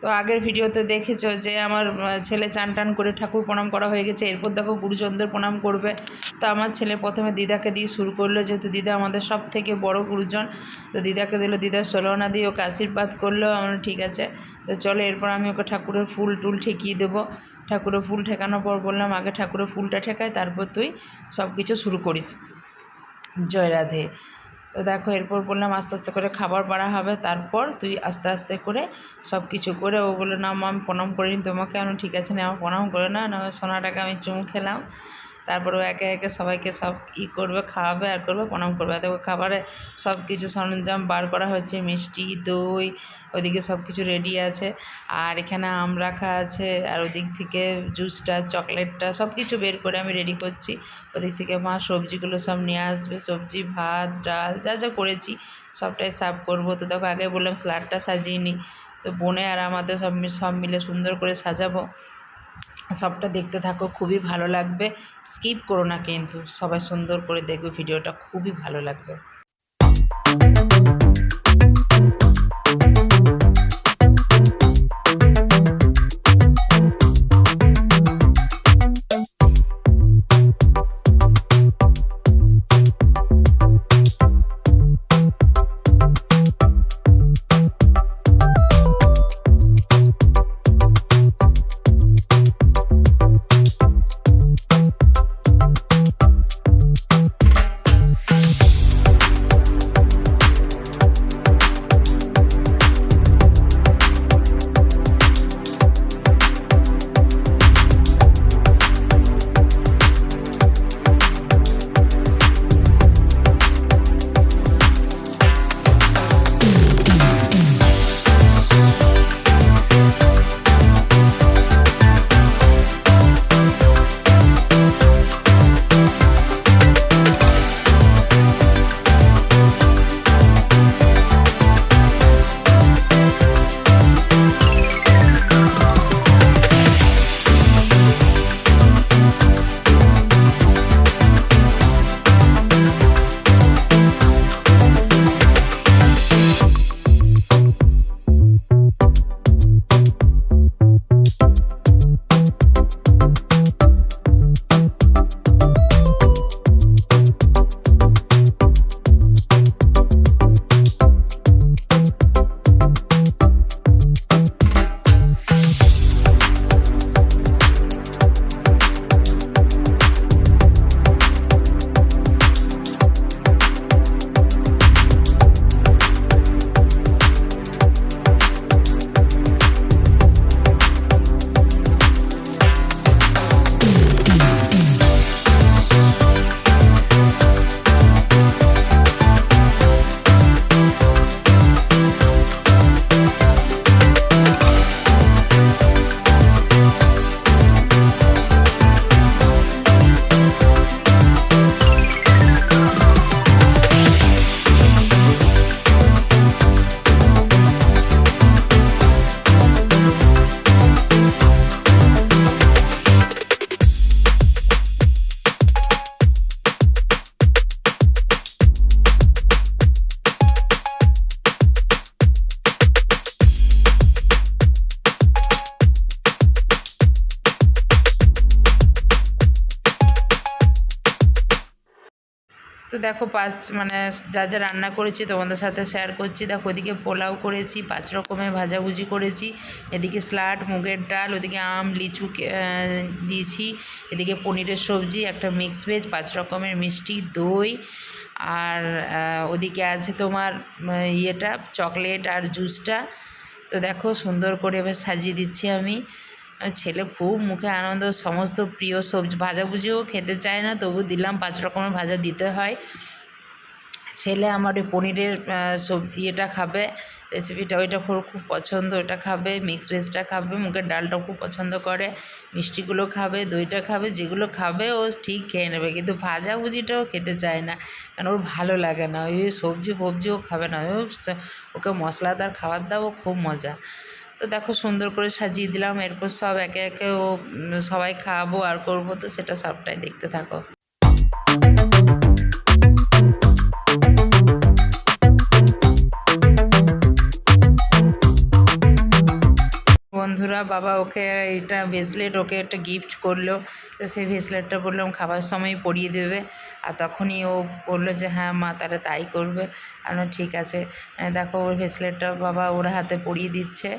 তো আগের ভিডিওতে দেখেছ যে আমার ছেলে চান টান করে ঠাকুর প্রণাম করা হয়ে গেছে। এরপর দেখো গুরুজনদের প্রণাম করবে। তো আমার ছেলে প্রথমে দিদাকে দিয়ে শুরু করল, যেহেতু দিদা আমাদের সব থেকে বড় গুরুজন, তো দিদাকে দিল দিদার ষোলোনা দিয়ে ওকে আশীর্বাদ করল। আমার ঠিক আছে। তো চলো, এরপর আমি ওকে ঠাকুরের ফুল টুল ঠেকিয়ে দেবো। ঠাকুরের ফুল ঠেকানোর পর বললাম, আগে ঠাকুরের ফুলটা ঠেকায় তারপর তুই সব কিছু শুরু করিস। জয় রাধে। তো দেখো এরপর বললাম আস্তে আস্তে করে খাবার বাড়া হবে, তারপর তুই আস্তে আস্তে করে সব কিছু করে ও বলল, না মা আমি প্রণাম করিনি তোমাকে। আমি ঠিক আছে না আমার প্রণাম করে না। না সোনাটাকে আমি চুমু খেলাম। তারপর ও একে একে সবাইকে সব ই করবে, খাওয়াবে আর করবে, প্রণাম করবে। দেখো খাবারে সব কিছু সরঞ্জাম বার করা হচ্ছে মিষ্টি, দই ওদিকে সব কিছু রেডি আছে। আর এখানে আম রাখা আছে, আর ওদিক থেকে জুসটা চকলেটটা সব কিছু বের করে আমি রেডি করছি। ওদিক থেকে মা সবজিগুলো সব নিয়ে আসবে, সবজি, ভাত, ডাল, যা যা করেছি সবটাই সার্ভ করব। তো দেখো আগে বললাম স্যালাডটা সাজিয়ে নিই তো বোনে আর আমাদের সব সব মিলে সুন্দর করে সাজাবো। সবটা দেখতে থাকো, খুবই ভালো লাগবে। স্কিপ করো না কিন্তু, সবাই সুন্দর করে দেখবে, ভিডিওটা খুবই ভালো লাগবে। তো দেখো পাঁচ মানে যা যা রান্না করেছি তোমাদের সাথে শেয়ার করছি। দেখো ওদিকে পোলাও করেছি, পাঁচ রকমের ভাজাভুজি করেছি। এদিকে স্লাড মুগের ডাল, ওদিকে আম, লিচু দিয়েছি। এদিকে পনিরের সবজি, একটা মিক্স ভেজ পাঁচ রকমের মিষ্টি, দই। আর ওদিকে আছে তোমার ইয়েটা চকলেট আর জুসটা তো দেখো সুন্দর করে এবার সাজিয়ে দিচ্ছি আমি। ছেলে খুব মুখে আনন্দ, সমস্ত প্রিয় সবজি, ভাজাভুজিও খেতে চায় না, তবু দিলাম পাঁচ রকমের ভাজা দিতে হয়। ছেলে আমার ওই পনিরের সবজি ইয়েটা খাবে রেসিপিটা ওইটা খুব খুব পছন্দ ওটা খাবে মিক্স ভেজটা খাবে মুখের ডালটাও খুব পছন্দ করে, মিষ্টিগুলো খাবে, দইটা খাবে, যেগুলো খাবে ও ঠিক খেয়ে নেবে, কিন্তু ভাজাভুজিটাও খেতে চায় না কারণ ওর ভালো লাগে না, ওই সবজি ফবজিও খাবে না ওকে মশলাদার খাবার দাও খুব মজা। তো দেখো সুন্দর করে সাজিয়ে দিলাম, এরপর সব একে একে ও সবাই খাওয়াবো আর করব, তো সেটা সবটাই দেখতে থাকো। বন্ধুরা, বাবা ওকে এটা ব্রেসলেট ওকে একটা গিফট করল, তো সেই ব্রেসলেটটা বললাম খাবার সময় পরিয়ে দেবে। আর তখনই ও বলল যে হ্যাঁ মা, তাহলে তাই করবে। আমি ঠিক আছে। দেখো ওর ব্রেসলেটটা বাবা ওর হাতে পরিয়ে দিচ্ছে।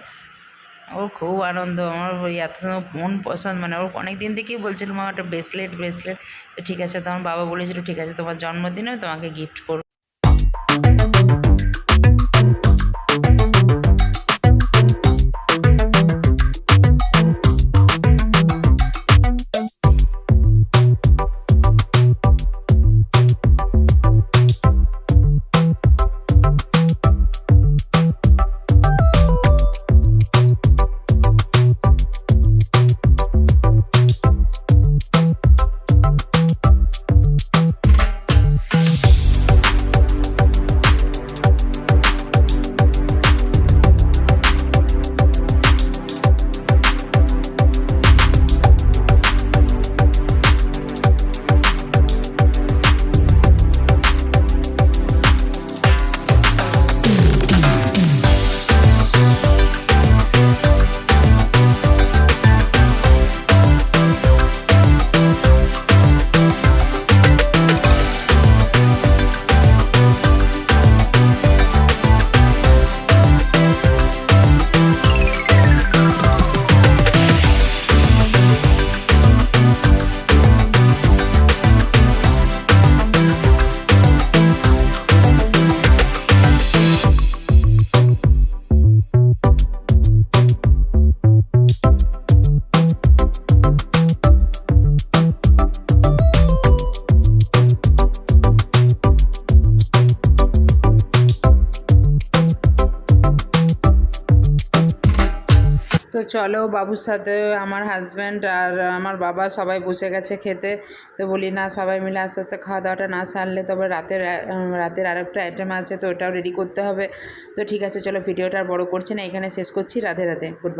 ওর খুব আনন্দ, আমার ওই এত মন পছন্দ মানে ওর অনেক দিন থেকেই বলছিল, মা, একটা ব্রেসলেট ব্রেসলেট তো ঠিক আছে, তখন বাবা বলেছিল, ঠিক আছে, তোমার জন্মদিনেও তোমাকে গিফট করব। চলো বাবুর সাথে আমার হাজব্যান্ড আর আমার বাবা সবাই বসে গেছে খেতে। তো বলি, না, সবাই মিলে আস্তে আস্তে খাওয়া দাওয়াটা না সারলে তবে রাতের রাতের রাতের আরেকটা আইটেম আছে, তো ওটাও রেডি করতে হবে। তো ঠিক আছে, চলো ভিডিওটা আর বড় করছি না, এখানে শেষ করছি, রাধে রাধে গুড বাই